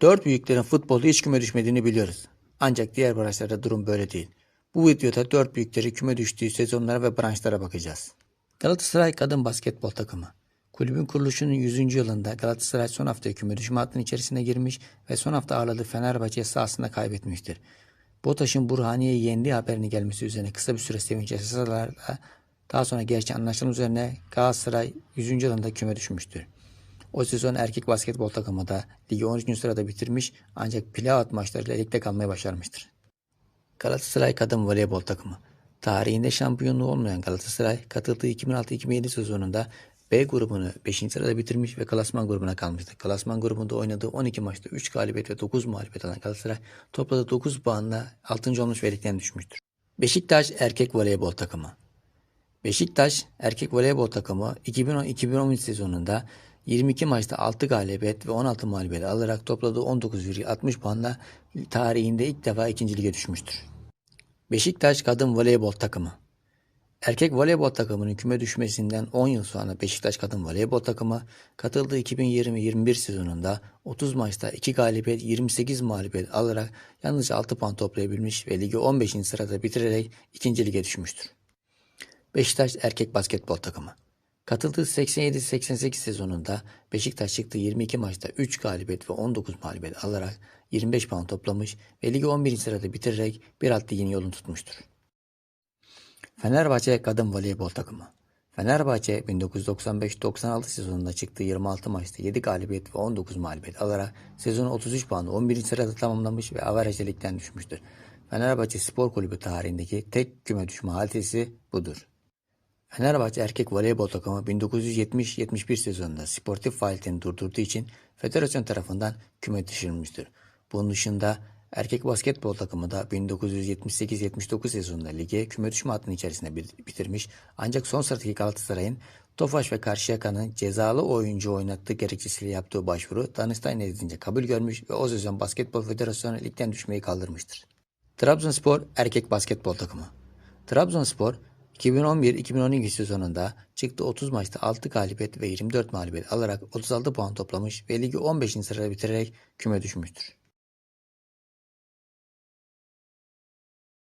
Dört büyüklerin futbolda hiç küme düşmediğini biliyoruz. Ancak diğer branşlarda durum böyle değil. Bu videoda dört büyükleri küme düştüğü sezonlara ve branşlara bakacağız. Galatasaray Kadın Basketbol Takımı Kulübün kuruluşunun 100. yılında Galatasaray son hafta küme düşme hattının içerisine girmiş ve son hafta ağırladığı Fenerbahçe sahasında kaybetmiştir. BOTAŞ'ın Burhaniye'yi yendiği haberini gelmesi üzerine kısa bir süre sevinç yaşasalar da daha sonra gerçi anlaşılma üzerine Galatasaray 100. yılında küme düşmüştür. O sezon erkek basketbol takımı da ligi 13. sırada bitirmiş ancak playout maçlarıyla ligde kalmayı başarmıştır. Galatasaray Kadın Voleybol Takımı Tarihinde şampiyonluğu olmayan Galatasaray katıldığı 2006-2007 sezonunda B grubunu 5. sırada bitirmiş ve klasman grubuna kalmıştı. Klasman grubunda oynadığı 12 maçta 3 galibiyet ve 9 mağlubiyet alan Galatasaray topladığı 9 puanla 6. olmuş ve ligden düşmüştür. Beşiktaş Erkek Voleybol Takımı Beşiktaş erkek voleybol takımı 2010-2011 sezonunda 22 maçta 6 galibiyet ve 16 mağlubiyet alarak topladığı 19,60 puanla tarihinde ilk defa ikinci lige düşmüştür. Beşiktaş Kadın Voleybol Takımı Erkek voleybol takımının küme düşmesinden 10 yıl sonra Beşiktaş Kadın Voleybol Takımı katıldığı 2020-21 sezonunda 30 maçta 2 galibiyet 28 mağlubiyet alarak yalnızca 6 puan toplayabilmiş ve ligi 15. sırada bitirerek ikinci lige düşmüştür. Beşiktaş Erkek Basketbol Takımı Katıldığı 87-88 sezonunda Beşiktaş çıktığı 22 maçta 3 galibiyet ve 19 mağlubiyet alarak 25 puan toplamış ve ligi 11. sırada bitirerek bir alt ligin yolunu tutmuştur. Fenerbahçe Kadın Voleybol Takımı Fenerbahçe 1995-96 sezonunda çıktığı 26 maçta 7 galibiyet ve 19 mağlubiyet alarak sezonu 33 puanla 11. sırada tamamlamış ve averajda ligden düşmüştür. Fenerbahçe Spor Kulübü tarihindeki tek küme düşme hadisesi budur. Fenerbahçe erkek voleybol takımı 1970-71 sezonunda sportif faaliyetini durdurduğu için federasyon tarafından küme düşürülmüştür. Bunun dışında erkek basketbol takımı da 1978-79 sezonunda lige küme düşme hattının içerisinde bitirmiş ancak son sıradaki Galatasaray'ın Tofaş ve Karşıyaka'nın cezalı oyuncu oynattığı gerekçesiyle yaptığı başvuru Danıştay nezdince kabul görmüş ve o sezon Basketbol Federasyonu ligden düşmeyi kaldırmıştır. Trabzonspor erkek basketbol takımı Trabzonspor 2011-2012 sezonunda çıktı 30 maçta 6 galibiyet ve 24 mağlubiyet alarak 36 puan toplamış ve ligi 15. sırada bitirerek küme düşmüştür.